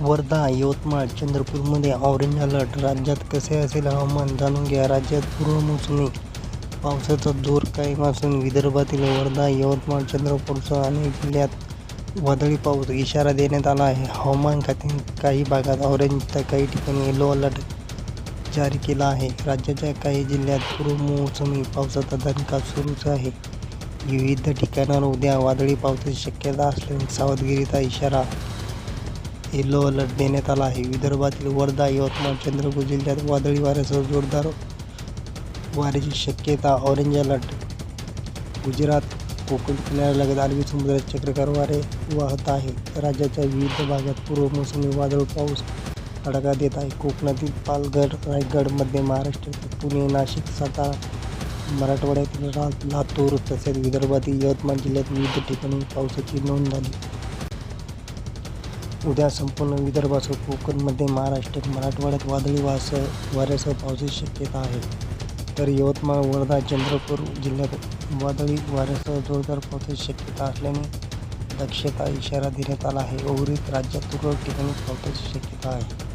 वर्धा यवतमाळ चंद्रपूरमध्ये orange alert. राज्यात कसे असेल हवामान जाणून घ्या. राज्यात पूर्वमोसमी पावसाचा जोर कायम असून विदर्भातील वर्धा यवतमाळ चंद्रपूरसह अनेक जिल्ह्यात वादळी पाऊस इशारा देण्यात आला आहे. हवामान खात्याने काही भागात ऑरेंज तर काही ठिकाणी येलो अलर्ट जारी केला आहे. राज्याच्या काही जिल्ह्यात पूर्वमोसमी पावसाचा दणका सुरूच आहे. विविध ठिकाणांवर उद्या वादळी पावसाची शक्यता असल्याने सावधगिरीचा इशारा येलो अलर्ट देण्यात आला आहे वर्धा यवतमाळ चंद्रपूर जिल्ह्यात वादळी वाऱ्यासह जोरदार। वाऱ्याची शक्यता ऑरेंज अलर्ट। गुजरात कोकण किनाऱ्यालगत अरबी समुद्रात चक्रकार वारे वाहत आहे राज्याच्या विविध भागात पूर्व मोसमी वादळ पाऊस तडाखा देत आहे कोकणातील पालघर रायगड मध्य महाराष्ट्र, पुणे, नाशिक, सातारा, मराठवाड्यातील रा लातूर तसेच विदर्भातील यवतमाळ जिल्ह्यात विविध ठिकाणी पावसाची नोंद उद्या संपूर्ण विदर्भासह कोकणमध्ये महाराष्ट्रात मराठवाड्यात वादळी वासह वाऱ्यासह पावसाची शक्यता आहे. तर यवतमाळ वर्धा चंद्रपूर जिल्ह्यात वादळी वाऱ्यासह जोरदार पावसाची शक्यता असल्याने दक्षता इशारा देण्यात आला आहे. उर्वरित राज्यात तुरळक ठिकाणी पावसाची शक्यता आहे.